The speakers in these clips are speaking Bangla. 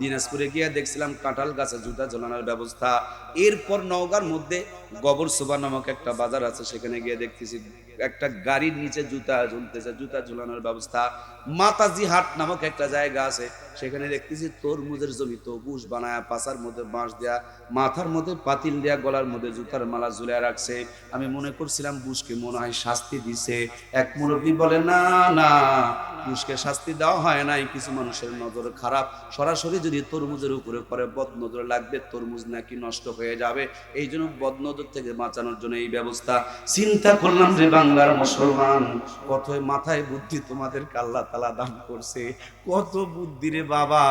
দিনাজপুরে গিয়া দেখছিলাম কাঁঠাল গাছে জুতা ঝোলানোর ব্যবস্থা। এরপর নওগার মধ্যে গবর সুবা নামক একটা বাজার আছে, সেখানে গিয়ে দেখতেছি একটা গাড়ির নিচে জুতা ঝুলতেছে, জুতা ঝুলানোর ব্যবস্থা। মাতাজি হাট নামক একটা জায়গা আছে, সেখানে দেখতেছি তরমুজের জমি তরমুজ বানায় পাশার মধ্যে বাঁশ দেয়া, মাথার মধ্যে পাতিল দেয়া, গলার মধ্যে জুতার মালা ঝুলিয়ে রাখছে। আমি মনে করছিলাম বুসকে মনে হয় শাস্তি দিছে। এক মুরব্বী বলে, না না বুসকে শাস্তি দেওয়া হয় নাই, কিছু মানুষের নজর খারাপ। সরাসরি যদি তরমুজের উপরে পরে বদ নজর লাগবে, তরমুজ নাকি নষ্ট হয়ে যাবে। এই জন্য বদ নজর থেকে বাঁচানোর জন্য এই ব্যবস্থা। চিন্তা করলাম যে বাংলার মুসলমান কত মাথায় বুদ্ধি তোমাদের আল্লাহ তালা দান করছে, কত বুদ্ধি রে বাবা।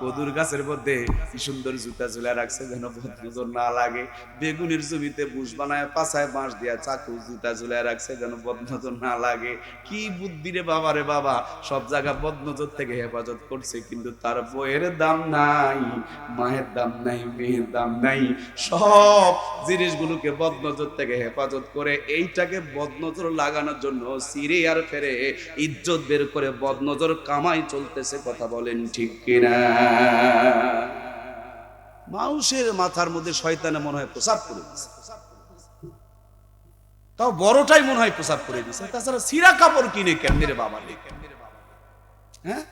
কদুর গাছের মধ্যে কি সুন্দর জুতা ঝুলে রাখছে যেন বদ নজর না লাগে। বেগুনের জমিতে বুশ বানায়, পাছায় বাঁশ দিয়া চাকু জুতা ঝুলে রাখছে যেন বদ নজর না লাগে। কি বুদ্ধি রে বাবা রে বাবা। সব জায়গা বদ নজর থেকে হেফাজত করছে, কিন্তু তার বইয়ের দাম নাই, মায়ের দাম নাই, মেয়ের দাম নাই। সব জিনিসগুলোকে বদনজর থেকে হেফাজত করে, এইটাকে বদনজর লাগানোর জন্য সিরে আর ফেরে ইজ্জত বের করে বদনজর কামাই চলতেছে, কথা বলেন ঠিক কিনা? মানুষের মাথার মধ্যে শয়তানে মনে হয় প্রসাব করে দিছে। তাও বড়টাই মনে হয় প্রসাব করে দিছে। তাছাড়া সিরা কাপড় কিনে কেমনে রে বাবা হ্যাঁ?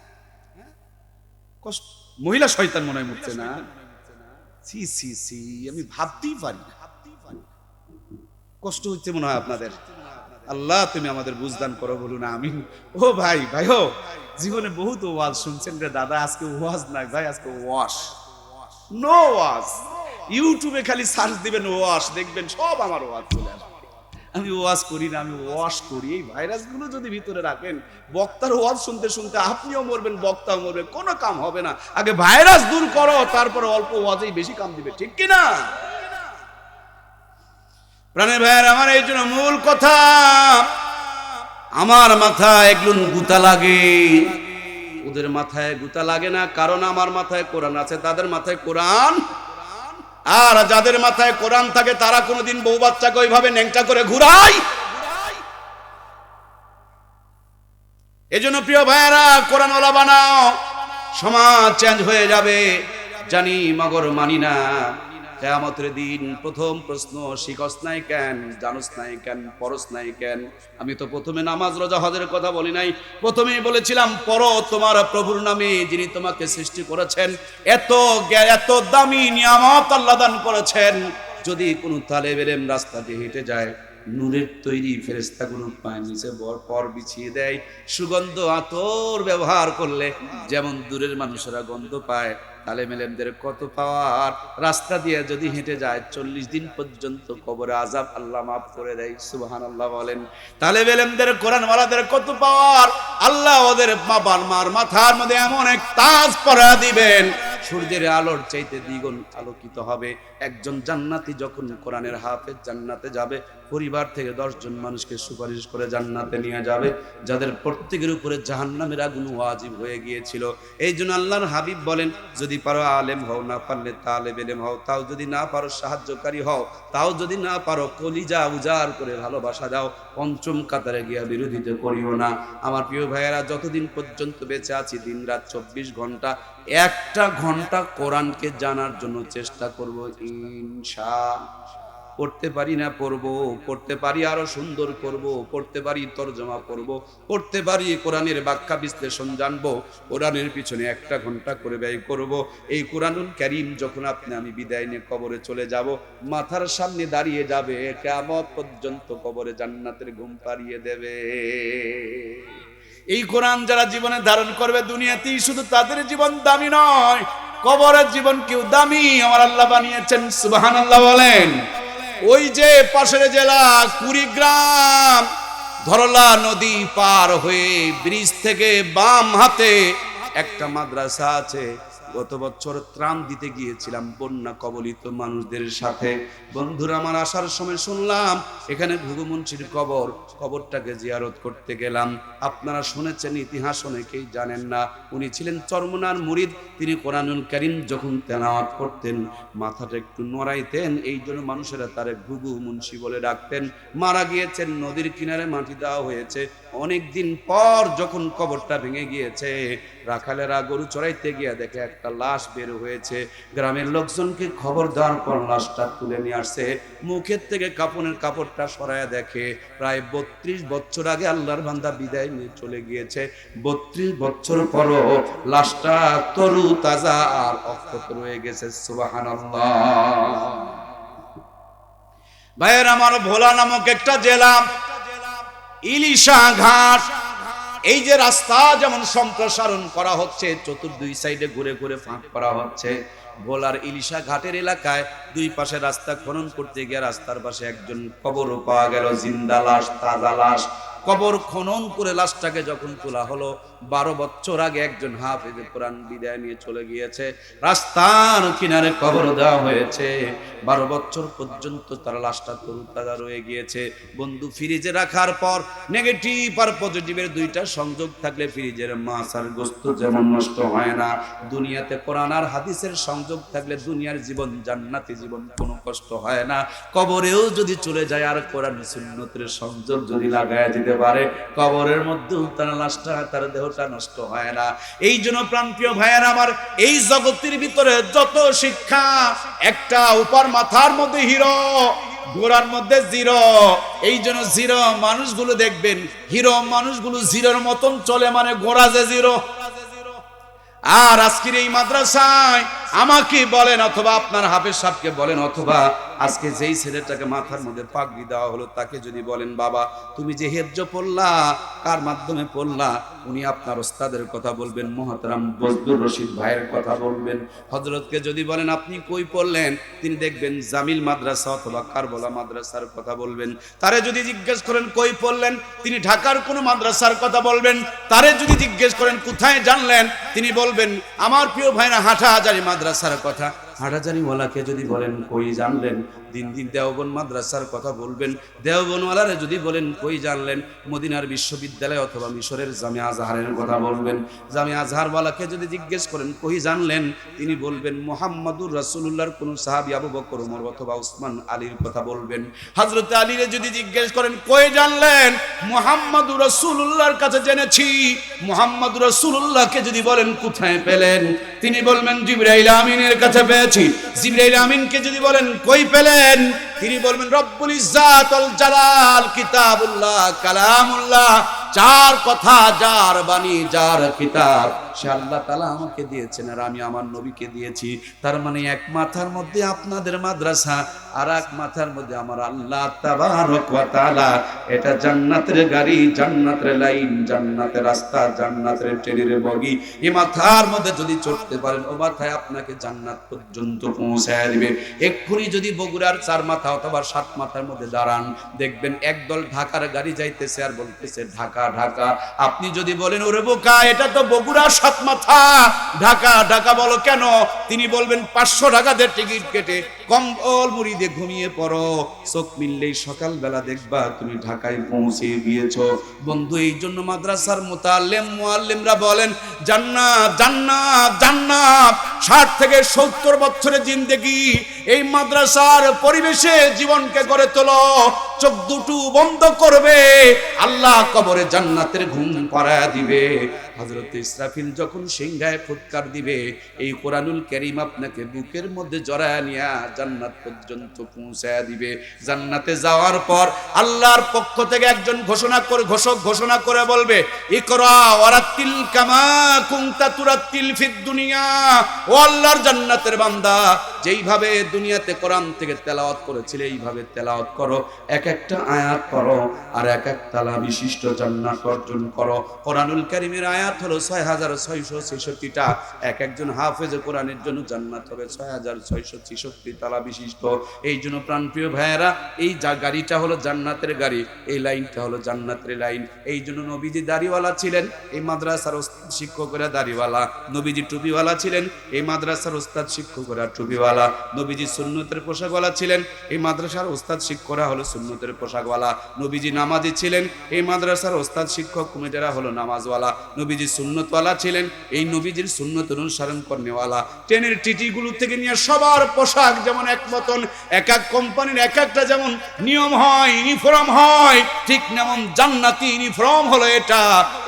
কষ্ট মহিলা শয়তান মনে হয় মরছে না? সি সি সি, আমি ভাবতেই পারি না। কষ্ট হচ্ছে মনে হয় আপনাদের। আল্লাহ, তুমি আমাদের বুঝদান করো, বলুন আমি ও ভাই ভাই, ও, জীবনে বহুত ওয়াজ শুনছেন রে দাদা, আজকে ওয়াজ নাই ভাই, আজকে ওয়াশ। নো ওয়াজ। ইউটিউবে খালি সার্চ দিবেন ওয়াশ, দেখবেন সব আমার ওয়াজ চলে আসবে। আমি ওয়াজ করি না, আমি ওয়াশ করি। এই ভাইরাসগুলো যদি ভিতরে রাখেন, বক্তার ওয়াজ শুনতে শুনতে আপনিও মরবেন, বক্তাও মরবে কোনো কাম হবে না। আগে ভাইরাস দূর করো, তারপরে অল্প ওয়াজেই বেশি কাম দিবে, ঠিক কি না প্রাণের ভাইয়ের, আমার এই জন্য মূল কথা, আমার মাথায় এগুলো গুতা লাগে। ওদের মাথায় গুতা লাগে না, কারণ আমার মাথায় কোরআন আছে, তাদের মাথায় কোরআন। আর যাদের মাথায় কোরআন থাকে, তারা কোনোদিন বউ বাচ্চাকে ওইভাবে ন্যাংটা করে ঘুরায়। এজন্য প্রিয় ভাইয়েরা, কোরআনওয়ালা বানাও, সমাজ চেঞ্জ হয়ে যাবে, জানি মগর মানি না। কেয়ামতের দিন প্রথম প্রশ্ন শিখস নাই কেন, জানুস নাই কেন, পরস নাই কেন? আমি তো প্রথমে নামাজ, রোজা, হজের কথা বলি নাই। প্রথমেই বলেছিলাম পর তোমার প্রভুর নামে যিনি তোমাকে সৃষ্টি করেছেন। এত এত দামি নিয়ামত আল্লাহ দান করেছেন। যদি কোনো তালে বেরেম রাস্তা দিয়ে হেঁটে যায়, নূরের তৈরি ফেরেস্তাগুলো পায়ের নিচে বর, পর বিছিয়ে দেয়। সুগন্ধ, আতর ব্যবহার করলে যেমন দূরের মানুষেরা গন্ধ পায় তালে মেলেমদের কত পাওয়ার? রাস্তা দিয়ে যদি হেঁটে যায়, চল্লিশ দিন পর্যন্ত কবরে আজাব আল্লাহ মাফ করে দেয় সুবাহান আল্লাহ বলেন। তালে মেলেমদের কোরআনওয়ালাদের কত পাওয়ার? আল্লাহ ওদের বাবার মার মাথার মধ্যে এমন এক তাজ পরা দিবেন, সূর্যের আলোর চাইতে দ্বিগুণ আলোকিত হবে। একজন জান্নাতি যখন কোরআনের হাফেজ জান্নাতে যাবে, পরিবার থেকে দশজন মানুষকে সুপারিশ করে জান্নাতে নিয়ে যাবে, যাদের প্রত্যেকের উপরে জাহান্নামের আগুন ওয়াজিব হয়ে গিয়েছিল। এই জন্য আল্লাহর হাবিব বলেন, যদি পারো আলেম হও না পারলে তালেব এলেম হও। তাও যদি না পারো সাহায্যকারী হও, তাও যদি না পারো কলিজা উজাড় করে ভালোবাসা দাও, পঞ্চম কাতারে গিয়া বিরোধিতা করিও না। আমার প্রিয় ভাইয়েরা, যতদিন পর্যন্ত বেঁচে আছি দিন রাত চব্বিশ ঘণ্টা, একটা ঘণ্টা কোরআনকে জানার জন্য চেষ্টা করব ইনশা পড়তে পারি না পড়ব, পড়তে পারি আরও সুন্দর করব, পড়তে পারি তর্জমা করব, পড়তে পারি কোরআনের ব্যাখ্যা বিশ্লেষণ জানব, কোরআনের পিছনে একটা ঘণ্টা করে ব্যয় করব। এই কোরআনুল করিম যখন আপনি আমি বিদায় নিয়ে কবরে চলে যাব, মাথার সামনে দাঁড়িয়ে যাবে কেমন পর্যন্ত কবরে জান্নাতের ঘুম পাড়িয়ে দেবে। এই কোরআন যারা জীবনে ধারণ করবে দুনিয়াতেই শুধু তাদের জীবন দামি নয়, কবরের জীবন কেউ দামি, আমার আল্লাহ বানিয়েছেন সুবাহান আল্লাহ বলেন। ওই যে পাশের জেলা কুড়িগ্রাম, ধরলা নদী পার হয়ে ব্রিজ থেকে বাম হাতে একটা মাদ্রাসা আছে। গত বছর ত্রাণ দিতে গিয়েছিলাম, বন্যা কবলিত মানুষদের সাথে। বন্ধুরা, আমার আসার সময় শুনলাম, এখানে ভুগুমুন্সির কবর, কবরটাকে জিয়ারত করতে গেলাম। আপনারা শুনেছেন, ইতিহাস অনেকেই জানেন না। উনি ছিলেন চরমনার মুরিদ, তিনি কোরআনুল করিম যখন তেলাওয়াত করতেন, মাথাটা একটু নড়াইতেন, এই জন্য মানুষেরা তারে ঘুঘু মুন্সি বলে ডাকতেন। মারা গিয়েছেন, নদীর কিনারে মাটি দেওয়া হয়েছে। অনেক দিন পর যখন কবরটা ভেঙে গিয়েছে, রাখালেরা গরু চড়াইতে গিয়ে দেখে একটা লাশ বের হয়েছে। গ্রামের লোকজনকে খবর দেওয়ার পর লাশটা তুলে নিয়ে আসছে। মুখের থেকে কাপড়ের কাপড়টা সরায় দেখে, প্রায় বত্রিশ বছর আগে আল্লাহর বান্দা বিদায় নিয়ে চলে গিয়েছে। বত্রিশ বছর পরও লাশটা তরু, তাজা আর অক্ষত রয়ে গেছে সুবাহান ভাইয়ের আমার ভোলা নামক একটা জেলা ইলিশা ঘাট। এই যে রাস্তা যেমন সম্প্রসারণ করা হচ্ছে চতুর দুই সাইডে ঘুরে ঘুরে ফাঁক করা হচ্ছে। ভোলার ইলিশা ঘাটের এলাকায় দুই পাশে রাস্তা খনন করতে গিয়ে রাস্তার পাশে একজন কবরও পাওয়া গেল, জিন্দা লাশ, তাজা লাশ। কবর খনন করে লাশটাকে যখন তোলা হলো বারো বছর আগে একজন হাফেজে কোরআন বিদায় নিয়ে চলে গিয়েছে। রাস্তার কিনারে কবর দেওয়া হয়েছে। বারো বছর পর্যন্ত তার লাশটা তরু তাজা রয়ে গিয়েছে। বন্ধু ফ্রিজে রাখার পর নেগেটিভ আর পজিটিভের দুইটা সংযোগ থাকলে ফ্রিজের মাছ আর গোস্ত যেমন নষ্ট হয় না। দুনিয়াতে কোরআন আর হাদিসের সংযোগ থাকলে দুনিয়ার জীবন জান্নাতি জীবন, কোনো কষ্ট হয় না। কবরেও যদি চলে যায় আর কোরআন সুন্নতের সংযোগ যদি লাগায় দিতে পারে, কবরের মধ্যেও তার লাশটা তার দেহটা নষ্ট হয় না। এই জন্য প্রাণপ্রিয় ভাইয়ের আমার এই জগতের ভিতরে যত শিক্ষা, একটা উপর মাথার মধ্যে হিরো ঘোড়ার মধ্যে জিরো। এই জন্য জিরো মানুষগুলো দেখবেন, হিরো মানুষগুলো জিরোর মতন চলে মানে ঘোড়া যে জিরো। আর আজকের এই মাদ্রাসায় আমাকে বলেন অথবা আপনার হাফেজ সাহেবকে বলেন, অথবা আজকে যেই ছেলেটাকে মাথার মধ্যে পাগড়ি দেওয়া হলো, তাকে যদি বলেন, বাবা, তুমি যে হেজ্জ পড়লা, কার মাধ্যমে পড়লা? উনি আপনার ওস্তাদের কথা বলবেন, মহাতারাম বজদুর রশিদ ভাইয়ের কথা বলবেন। হজরতকে যদি বলেন, আপনি কই পড়লেন? তিনি দেখবেন জামিল মাদ্রাসা অথবা কারবলা মাদ্রাসার কথা বলবেন। তারে যদি জিজ্ঞেস করেন, কই পড়লেন? তিনি ঢাকার কোনো মাদ্রাসার কথা বলবেন। তারে যদি জিজ্ঞেস করেন, কোথায় জানলেন? তিনি বলবেন, আমার প্রিয় ভাইরা হাঁটা হাজারি মাদ্রাসার কথা। হাটাজারিওয়ালাকে যদি বলেন কই জানলেন দিন দিন দেওবন মাদ্রাসার কথা বলবেন। দেওবনওয়ালারে যদি বলেন, কই জানলেন? মদিনার বিশ্ববিদ্যালয় অথবা মিশরের জামে আজহারের কথা বলবেন। জামে আজহারওয়ালাকে যদি জিজ্ঞেস করেন, কই জানলেন? তিনি বলবেন, মোহাম্মদুর রাসূলুল্লাহর কোন সাহাবী আবু বকর ওমর অথবা উসমান আলীর কথা বলবেন। হযরত আলীরে যদি জিজ্ঞেস করেন, কই জানলেন? মোহাম্মদুর রাসূলুল্লাহর কাছে জেনেছি। মোহাম্মদুর রাসূলুল্লাহকে যদি বলেন, কোথায় পেলেন? তিনি বলবেন, জিবরাইল আমিনের কাছে পেয়েছি। জিবরাইল আমিনকে যদি বলেন, কই পেলেন? তিনি বলবেন রব্বুল ইজ্জাতুল জালাল কিতাবুল্লাহ কালামুল্লাহ যার কথা যার বাণী যার কিতাব সে আল্লাহ তালা আমাকে দিয়েছেন আর আমি আমার নবীকে দিয়েছি। তার মানে এক মাথার মধ্যে আপনাদের মাদ্রাসা আর এক মাথার মধ্যে আমার আল্লাহ তাআলা। এটা জান্নাতের গাড়ি, জান্নাতের লাইন, জান্নাতের রাস্তা, জান্নাতের ট্রেনের বগি। এই মাথার মধ্যে যদি চড়তে পারেন, ও মাথায় আপনাকে জান্নাত পর্যন্ত পৌঁছায় দিবে। এক্ষুনি যদি বগুড়ার চার মাথা অথবা সাত মাথার মধ্যে দাঁড়ান, দেখবেন একদল ঢাকার গাড়ি যাইতেছে আর বলতেছে, ঢাকা ঢাকা। আপনি যদি বলেন, ওরে বোকা, এটা তো বগুড়া সাত মাথা ঢাকা ঢাকা বলো কেন? তিনি বলবেন, পাঁচশো টাকাতে টিকিট কেটে, কম্বল মুড়ি দিয়ে ঘুমিয়ে পড়ো। চোখ মিললেই সকালবেলা দেখবা তুমি ঢাকায় পৌঁছে গিয়েছো। বন্ধু, এই জন্য মাদ্রাসার মোতাল্লেম মুআল্লিমরা বলেন, জান্নাত জান্নাত জান্নাত, ষাট থেকে সত্তর বছরের জিন্দেগি। এই মাদ্রাসার পরিবেশে জীবনকে গড়ে তোলো। চোখ দুটো বন্ধ করবে। আল্লাহ কবরে জান্নাতের ঘুম পাড়ায় দিবে। হজরত ইসরাফিল যখন সিংহায় ফুৎকার দিবে, এই কোরআনুল করিম আপনাকে বুকের মধ্যে জড়ায় নিয়ে জান্নাত পর্যন্ত পৌঁছায় দিবে। জান্নাতে যাওয়ার পর আল্লাহর পক্ষ থেকে একজন ঘোষণা করে, ঘোষক ঘোষণা করে বলবে আল্লাহর জান্নাতের বান্দা, যেইভাবে দুনিয়াতে কোরআন থেকে তেলাওয়াত করেছিলে, এইভাবে তেলাওয়াত করো। এক একটা আয়াত করো আর এক এক তালা বিশিষ্ট জান্নাত অর্জন করো। কোরআনুল কারিমের আয়াত হলো ছয় হাজার ছয়শো ছেষট্টিটা। এক একজন হাফেজ কোরআনের জন্য জান্নাত হবে। ছয় হাজার ছয়শো ছেষট্টি তালা বিশিষ্ট। এই জন্য প্রাণপ্রিয় ভাইয়েরা, এই যা গাড়িটা হলো জান্নাতের গাড়ি, এই লাইনটা হলো জান্নাতের লাইন। এই জন্য নবীজি দাড়িওয়ালা ছিলেন, এই মাদ্রাসার শিক্ষকেরা দাড়িওয়ালা। নবীজি টুপিওয়ালা ছিলেন, এই মাদ্রাসার ওস্তাদ শিক্ষকেরা টুপিওয়ালা। নবীজি সুন্নতের পোশাকওয়ালা ছিলেন, এই মাদ্রাসার ওস্তাদ শিক্ষকরা হলো সুন্নতের পোশাকওয়ালা। নবীজি নামাজি ছিলেন, এই মাদ্রাসার ওস্তাদ শিক্ষক কমিটিরা হলো নামাজওয়ালা। নবীজি সুন্নতওয়ালা ছিলেন, এই নবীজির সুন্নত অনুসরণ করনেওয়ালা। ট্রেনের টিটিগুলো থেকে নিয়ে সবার পোশাক যেমন এক মতন, এক এক কোম্পানির এক একটা যেমন নিয়ম হয় ইউনিফর্ম হয়, ঠিক যেমন জান্নাতি ইউনিফর্ম হলো এটা।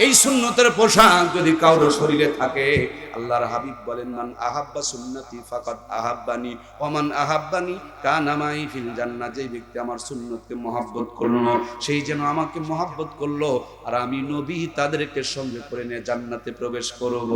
এই সুন্নতের পোশাক যদি কারোর শরীরে থাকে আল্লাহর হাবিব বলেন, মান আহাব্বা সুন্নতি ফাকাত আহাব্বানি ওমান আহাব্বানি কানামাই ফিল জান্নাত যেই ব্যক্তি আমার সুন্নতকে মহাব্বত করল, সেই যেন আমাকে মহাব্বত করল, আর আমি নবী, তাদেরকে সঙ্গে করে নিয়ে জান্নাতে প্রবেশ করব।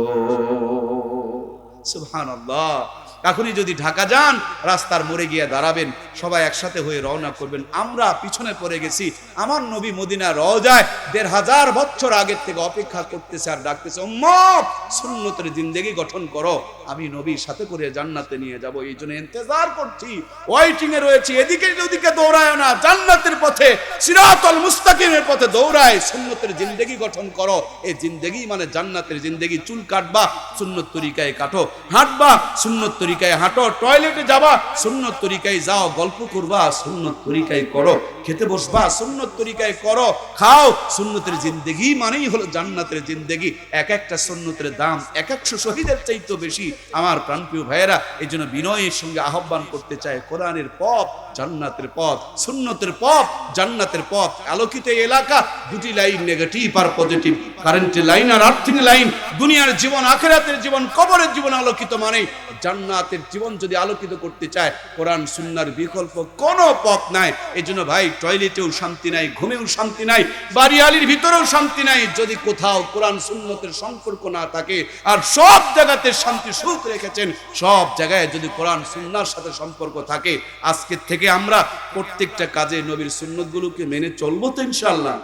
সুবহানাল্লাহ। এখনই যদি ঢাকা যান, রাস্তার মোড়ে গিয়ে দাঁড়াবেন, সবাই একসাথে হয়ে রওনা করবেন। আমরা পিছনে পড়ে গেছি। আমার নবী মদিনা রওজায় দেড় হাজার বছর আগের থেকে অপেক্ষা করতেছে আর ডাকতেছে, উম্মত, সুন্নতের জিন্দেগি গঠন করো। আমি নবীর সাথে করে জান্নাতে নিয়ে যাব, এই জন্য ইন্তজার করছি। ওয়েটিং এ রয়েছি, এদিকে ওদিকে দৌড়ায় না, জান্নাতের পথে, সিরাতুল মুস্তাকিমের পথে দৌড়ায়, সুন্নতের জিন্দেগি গঠন করো। এই জিন্দেগি মানে জান্নাতের জিন্দেগি, চুল কাটবা, সুন্নত তরিকায় কাটো। হাঁটবা, সুন্নত তরিকায় হাঁটো। টয়লেটে যাবা, সুন্নত তরিকায় যাও। গল্প করবা, সুন্নত তরিকায় করো। খেতে বসবা, সুন্নত তরিকায় করো। খাও, সুন্নতের জিন্দেগি মানেই হলো জান্নাতের জিন্দেগি। এক একটা সুন্নতের দাম এক একশো শহীদের চাইতে বেশি। আমার প্রাণপ্রিয় ভাইয়েরা, এই জন্য বিনয়ের সঙ্গে আহ্বান করতে চায় কোরআনের পথ, জান্নাতের পথ, সুন্নতের পথ, জান্নাতের পথ। আলোকিত এলাকা দুটি লাইন নেগেটিভ আর পজিটিভ কারেন্টের লাইন আর আর্থিং লাইন দুনিয়ার জীবন, আখেরাতের জীবন, কবরের জীবন আলোকিত মানে জান্নাতের জীবন যদি আলোকিত করতে চায়, কোরআন সুন্নার বিকল্প কোনো পথ নাই। এই জন্য ভাই টয়লেটেও শান্তি নাই, ঘুমেও শান্তি নাই, বাড়িয়ালির ভিতরেও শান্তি নাই। যদি কোথাও কোরআন সুন্নতের সম্পর্ক না থাকে, আর সব জায়গাতে শান্তি সুখ রেখেছেন। সব জায়গায় যদি কোরআন সুন্নার সাথে সম্পর্ক থাকে, আজকের থেকে আমরা প্রত্যেকটা কাজে নবীর সুন্নতগুলোকে মেনে চলবো তো ইনশাল্লাহ